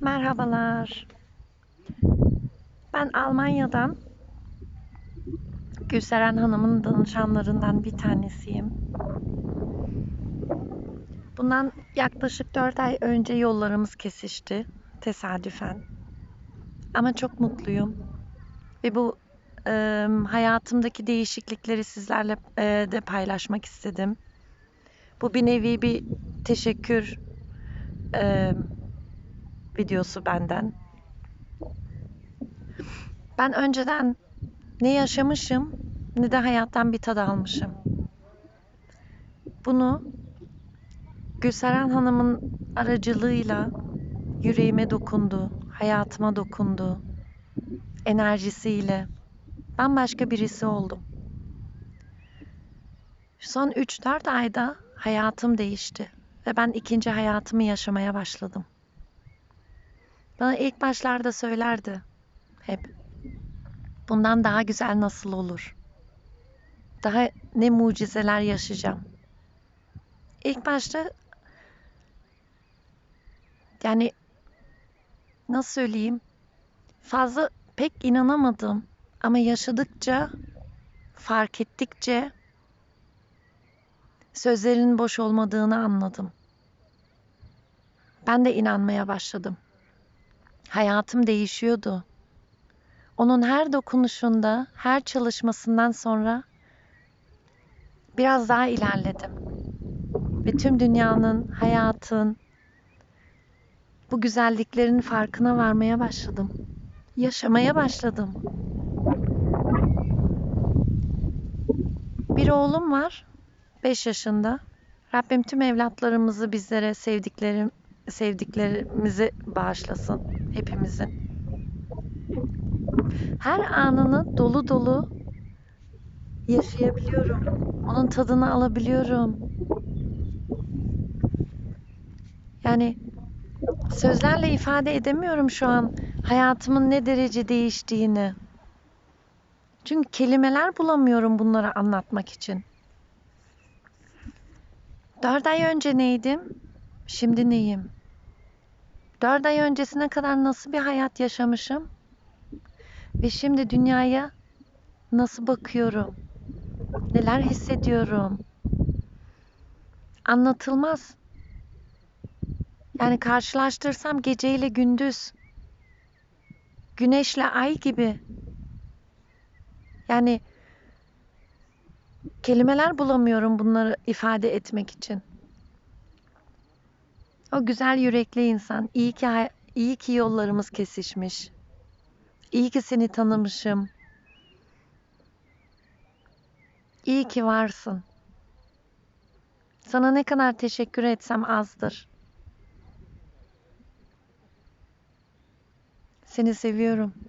Merhabalar. Ben Almanya'dan Gülseren Hanım'ın danışanlarından bir tanesiyim. Bundan yaklaşık 4 ay önce yollarımız kesişti tesadüfen. Ama çok mutluyum. Ve bu e, hayatımdaki değişiklikleri sizlerle e, de paylaşmak istedim. Bu bir nevi bir teşekkür e, videosu benden. Ben önceden ne yaşamışım ne de hayattan bir tad almışım. Bunu Gülseren Hanım'ın aracılığıyla yüreğime dokundu, hayatıma dokundu, enerjisiyle bambaşka birisi oldum. Son 3-4 ayda hayatım değişti ve ben ikinci hayatımı yaşamaya başladım. Bana ilk başlarda söylerdi hep. Bundan daha güzel nasıl olur? Daha ne mucizeler yaşayacağım. İlk başta yani nasıl söyleyeyim? Fazla pek inanamadım ama yaşadıkça fark ettikçe sözlerin boş olmadığını anladım. Ben de inanmaya başladım. Hayatım değişiyordu. Onun her dokunuşunda, her çalışmasından sonra biraz daha ilerledim. Ve tüm dünyanın, hayatın, bu güzelliklerin farkına varmaya başladım. Yaşamaya başladım. Bir oğlum var, 5 yaşında. Rabbim tüm evlatlarımızı bizlere sevdiklerim, sevdiklerimizi bağışlasın hepimizin. Her anını dolu dolu yaşayabiliyorum. Onun tadını alabiliyorum. Yani sözlerle ifade edemiyorum şu an hayatımın ne derece değiştiğini. Çünkü kelimeler bulamıyorum bunları anlatmak için. Dört ay önce neydim? Şimdi neyim? Dört ay öncesine kadar nasıl bir hayat yaşamışım? Ve şimdi dünyaya nasıl bakıyorum? Neler hissediyorum? Anlatılmaz. Yani karşılaştırsam geceyle gündüz, güneşle ay gibi. Yani kelimeler bulamıyorum bunları ifade etmek için. O güzel yürekli insan, iyi ki iyi ki yollarımız kesişmiş. İyi ki seni tanımışım. İyi ki varsın. Sana ne kadar teşekkür etsem azdır. Seni seviyorum.